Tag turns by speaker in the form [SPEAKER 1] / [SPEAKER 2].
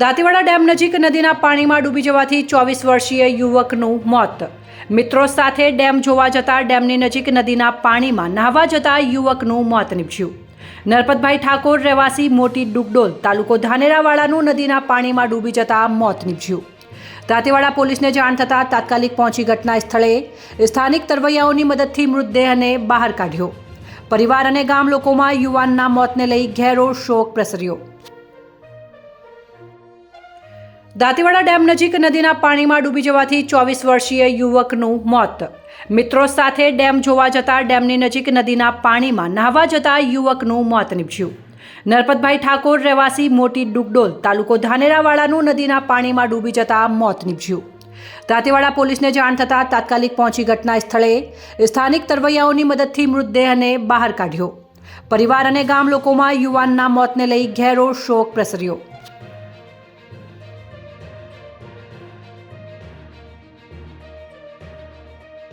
[SPEAKER 1] Dantiwada dam નજીક નદીના પાણીમાં ડૂબી જવાથી ચોવીસ વર્ષીય યુવકનું મોત. મિત્રો સાથે ડેમ જોવા જતા ડેમની નજીક નદીના પાણીમાં નહાવા જતા યુવકનું મોત નીપજ્યું. નરપતભાઈ ઠાકોર રહેવાસી મોટી ડુગડોલ તાલુકો ધાનેરાવાળાનું નદીના પાણીમાં ડૂબી જતા મોત નીપજ્યું. દાંતીવાડા પોલીસને જાણ થતાં તાત્કાલિક પહોંચી ઘટના સ્થળે સ્થાનિક તરવૈયાઓની મદદથી મૃતદેહને બહાર કાઢ્યો. પરિવાર અને ગામ લોકોમાં યુવાનના મોતને લઈ ઘેરો શોક પ્રસર્યો. દાંતીવાડા ડેમ નજીક નદીના પાણીમાં ડૂબી જવાથી ચોવીસ વર્ષીય યુવકનું મોત. મિત્રો સાથે ડેમ જોવા જતા ડેમની નજીક નદીના પાણીમાં નહાવા જતા યુવકનું મોત નીપજ્યું. નરપતભાઈ ઠાકોર રહેવાસી મોટી ડુગડોલ તાલુકો ધાનેરાવાળાનું નદીના પાણીમાં ડૂબી જતા મોત નીપજ્યું. દાંતીવાડા પોલીસને જાણ થતાં તાત્કાલિક પહોંચી ઘટના સ્થળે સ્થાનિક તરવૈયાઓની મદદથી મૃતદેહને બહાર કાઢ્યો. પરિવાર અને ગામ લોકોમાં યુવાનના મોતને લઈ ઘેરો શોક પ્રસર્યો.